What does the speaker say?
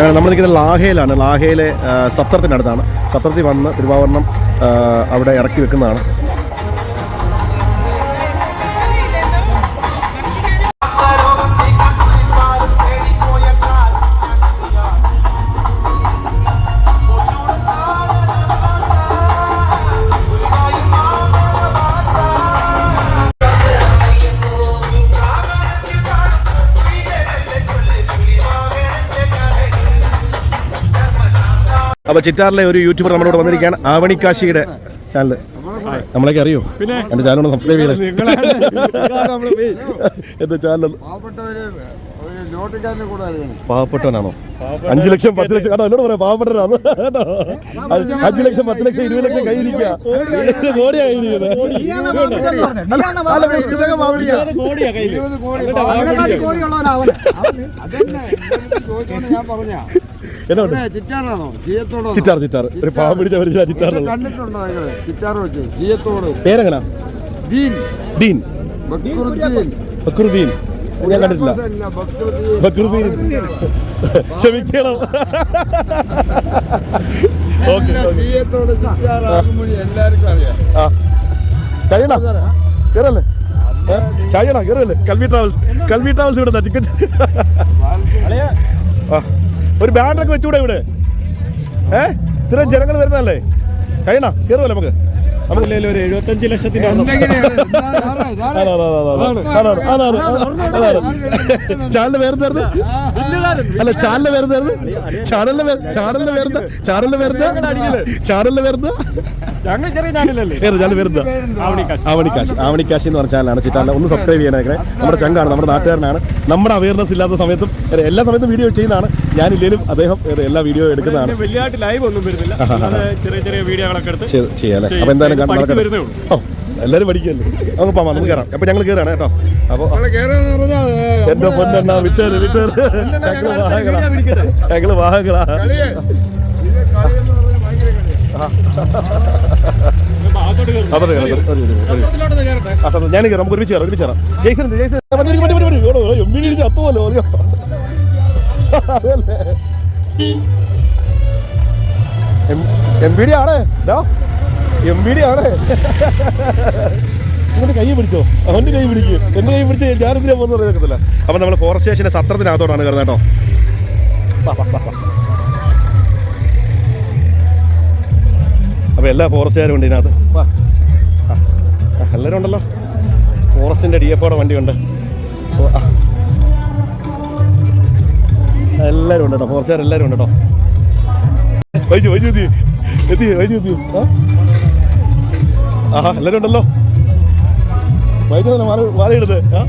അങ്ങനെ നമ്മൾ നിൽക്കുന്നത് ലാഹയിലാണ് ലാഹയിലെ സത്രത്തിനടുത്താണ് സത്രത്തിൽ വന്ന് തിരുവാവരണം അവിടെ ഇറക്കി വെക്കുന്നതാണ്. അപ്പോൾ ചിറ്റാറിലെ ഒരു യൂട്യൂബർ നമ്മളോട് വന്നിരിക്കുകയാണ്. ആവണിക്കാശിയുടെ ചാനൽ നമ്മളൊക്കെ അറിയോ? എന്റെ ചാനൽ ഒന്ന് സബ്സ്ക്രൈബ് ചെയ്യണേ എന്റെ. എന്റെ ചാനൽ പാവപ്പെട്ടവനാണോ? അഞ്ചു ലക്ഷം പത്ത് ലക്ഷം. കേട്ടോ എന്നോട് പറയാം പാവപ്പെട്ടവനാണ്. കേട്ടോ? അഞ്ച് അഞ്ച് ലക്ഷം പത്ത് ലക്ഷം ഇരുപത് ലക്ഷം കയ്യിരിക്കുക കോടിയാ കയ്യിരിക്കുന്നത് ചിറ്റാർ ചിറ്റാർ ഒരു പാവം പിടിച്ച പരിചയ ചിറ്റാറുള്ള കണ്ടിട്ടുണ്ടോ നിങ്ങൾ ചിറ്റാറ് വെച്ച് സിയത്തോട്. പേരെങ്ങനാ? ദീൻ. ഡീൻ ബക്രുദ്ദീൻ. ബക്രുദ്ദീൻ. ഞാൻ കണ്ടിട്ടില്ല. അല്ല, ബക്രുദ്ദീൻ. ബക്രുദ്ദീൻ. ക്ഷമിക്കണം. ഓക്കെ കഴിയണ കയറല്ലേ ചായണ? കയറല്ലേ കൽവി ട്രാവൽസ്. കൽവി ട്രാവൽസ് ഇവിടെ ടിക്കറ്റ്. ആ. ഒരു ബാനറൊക്കെ വെച്ചുകൂടെ ഇവിടെ? ഏ? ഇത്രയും ജനങ്ങൾ വരുന്നതല്ലേ? കഴിയണ കയറുമല്ലേ നമുക്ക്. ഒരു എഴുപത്തഞ്ച് ലക്ഷത്തിന്റെ അതാണ്. ചാനലിന്റെ പേര് അല്ല ചാനലിന്റെ പേര് ചാനലിന്റെ പേര് ചാനലിന്റെ പേര് ചാനലിന്റെ പേര് ചാനലിന്റെ പേരെന്താ? ആവണിക്കാശ്. ആവണിക്കാശി. എന്ന് പറഞ്ഞ ചാനലാണ് ചിറ്റാലിനെ ഒന്ന് സബ്സ്ക്രൈബ് ചെയ്യണേ. നമ്മുടെ ചങ്കാണ് നമ്മുടെ നാട്ടുകാരനാണ്. നമ്മുടെ അവയർനെസ് ഇല്ലാത്ത സമയത്തും എല്ലാ സമയത്തും വീഡിയോ ചെയ്യുന്നതാണ്. ഞാനില്ലേലും അദ്ദേഹം എല്ലാ വീഡിയോ എടുക്കുന്നതാണ്. പിന്നെ ലൈവ് ഒന്നും വരുന്നില്ല. ചെറിയ ചെറിയ വീഡിയോകളൊക്കെ എടുത്ത് അപ്പൊ എന്തായാലും ഓ എല്ലാവരും പഠിക്കല്ലേ? നമുക്ക് നമുക്ക് കയറാം അപ്പൊ ഞങ്ങൾ കയറാണ് കേട്ടോ. അപ്പൊ നിങ്ങൾ കേറാന്ന് പറഞ്ഞാ, ഏ, എന്റെ പൊന്നെണ്ണ വിറ്റേര് വിട്ടേര്. ഞങ്ങൾ വാഹകളാ. ഞങ്ങൾ വാഹകളാ. ഞാൻ കയറാം നമുക്ക് ഒരുമിച്ച് കയറാം ഒരുമിച്ച് കയറാം ജയ്സൺ? ജയ്സൺ ഓടോ എം ബി ഡി അത്തുപോലെ എം ബി ഡി ആണ്? ഡോ എം ബി ഡി ആണ്. നിങ്ങളുടെ കൈ പിടിച്ചോ? അവന്റെ കൈ പിടിക്കും. എന്റെ കൈ പിടിച്ച് ഞാനെന്തിനാ പോകുന്ന അറിയത്തില്ല അപ്പം നമ്മൾ ഫോറസ്റ്റ് സ്റ്റേഷന്റെ സത്രത്തിനകത്തോടാണ് കയറുന്നത് കേട്ടോ. വാ, വാ, വാ, വാ. അപ്പൊ എല്ലാ ഫോറസ്റ്റുകാരും ഉണ്ട് ഇതിനകത്ത്. വാ എല്ലാവരും ഉണ്ടല്ലോ. ഫോറസ്റ്റിന്റെ ഡി എഫോടെ വണ്ടിയുണ്ട്. എല്ലാവരും ഉണ്ട് കേട്ടോ. ഫോറസ്റ്റുകാർ എല്ലാവരും ഉണ്ട് കേട്ടോ. വൈജു വൈജു എത്തി. എത്തി വൈജു എത്തി. ആ? ആഹാ എല്ലാവരും ഉണ്ടല്ലോ? വൈകുന്നേരം തന്നെ മാല ആ?